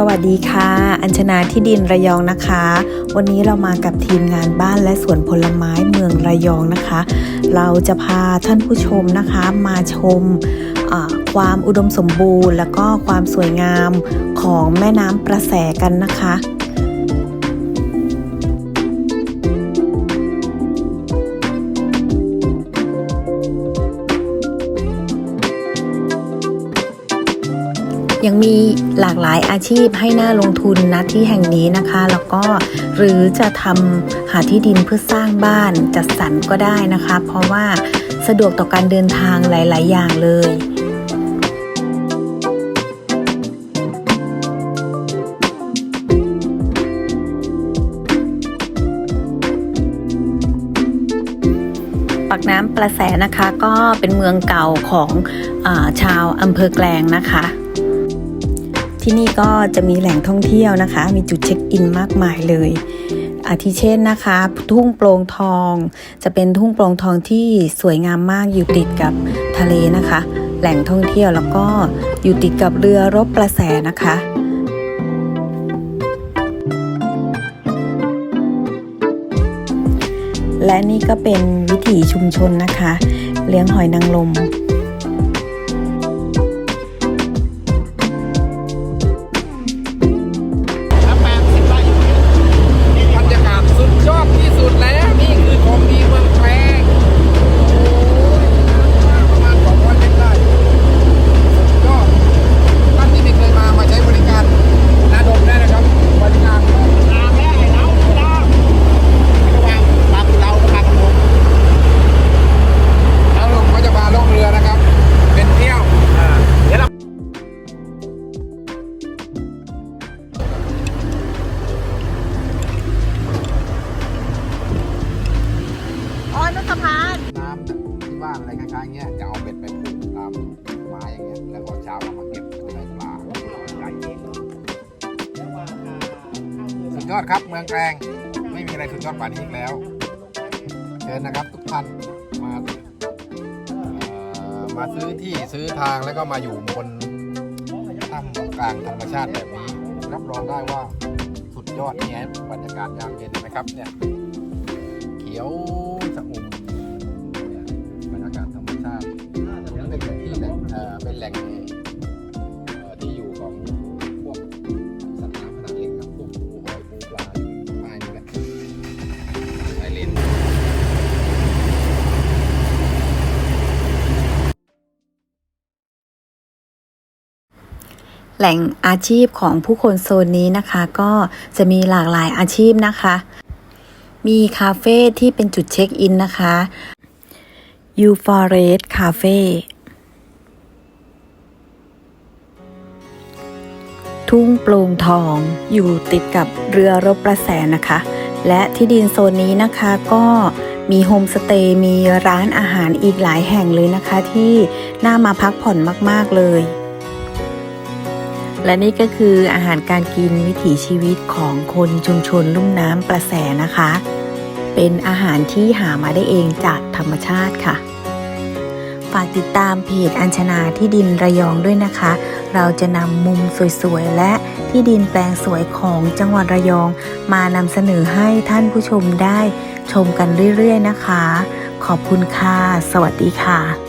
สวัสดีค่ะ อัญชนาที่ดินระยองนะคะ วันนี้เรามากับทีมงานบ้านและสวนผลไม้เมืองระยองนะคะ เราจะพาท่านผู้ชมนะคะมาชมความอุดมสมบูรณ์ และก็ความสวยงามของแม่น้ำประแสกันนะคะ ยังมีหลากหลายอาชีพให้หน่าลงทุนนะที่แห่งนี้นะคะ แล้วก็หรือจะทำหาที่ดินเพื่อสร้างบ้านจัดสรรก็ได้นะคะ เพราะว่าสะดวกต่อการเดินทางหลาย ๆ อย่างเลยปากน้ำประแสนะคะก็เป็นเมืองเก่าของอชาวอำเภอแกลงนะคะ ที่นี่ก็จะมีแหล่งท่องเที่ยวนะคะ มีจุดเช็คอินมากมายเลยอาทิเช่นนะคะ ทุ่งโปร่งทอง จะเป็นทุ่งโปร่งทองที่สวยงามมากอยู่ติดกับทะเลนะคะ แหล่งท่องเที่ยวแล้วก็อยู่ติดกับเรือรบประแสนะคะและนี่ก็เป็นวิถีชุมชนนะคะ เลี้ยงหอยนางรม อะไรคล้ายๆเงี้ยจะเอาเบ็ดไปผูกตามไม้อย่างเงี้ยแล้วก็เช้าเอามาเก็บใส่ปลาใหญ่สุดยอดครับเมืองแกลงไม่มีอะไรสุดยอดกว่านี้อีกแล้วเชิญนะครับทุกท่านมาเออมาซื้อที่ซื้อทางแล้วก็มาอยู่บนถ้ำกลางธรรมชาติแบบนี้รับรองได้ว่าสุดยอดนี่ฮะบรรยากาศยามเย็นนะครับเนี่ยเขียว แหล่งที่อยู่ของพวกสัตว์น้ำขนาดเล็กครับพวกปูหอยปูปลาอยู่ใต้นี่แหละไอเลนแหล่งอาชีพของผู้คนโซนนี้นะคะ ก็จะมีหลากหลายอาชีพนะคะ มีคาเฟ่ที่เป็นจุดเช็คอินนะคะ U Forest Cafe ทุ่งโปร่งทองอยู่ติดกับเรือรบประแสนะคะ และที่ดินโซนนี้นะคะก็มีโฮมสเตย์มีร้านอาหารอีกหลายแห่งเลยนะคะ ที่น่ามาพักผ่อนมาก ๆ เลย และนี่ก็คืออาหารการกินวิถีชีวิตของคนชุมชนลุ่มน้ำประแสนะคะ เป็นอาหารที่หามาได้เองจากธรรมชาติค่ะ ฝากติดตามเพจอัญชนาที่ดินระยองด้วยนะคะ เราจะนำมุมสวยๆ และที่ดินแปลงสวยของจังหวัดระยอง มานำเสนอให้ท่านผู้ชมได้ชมกันเรื่อยๆนะคะ ขอบคุณค่ะ สวัสดีค่ะ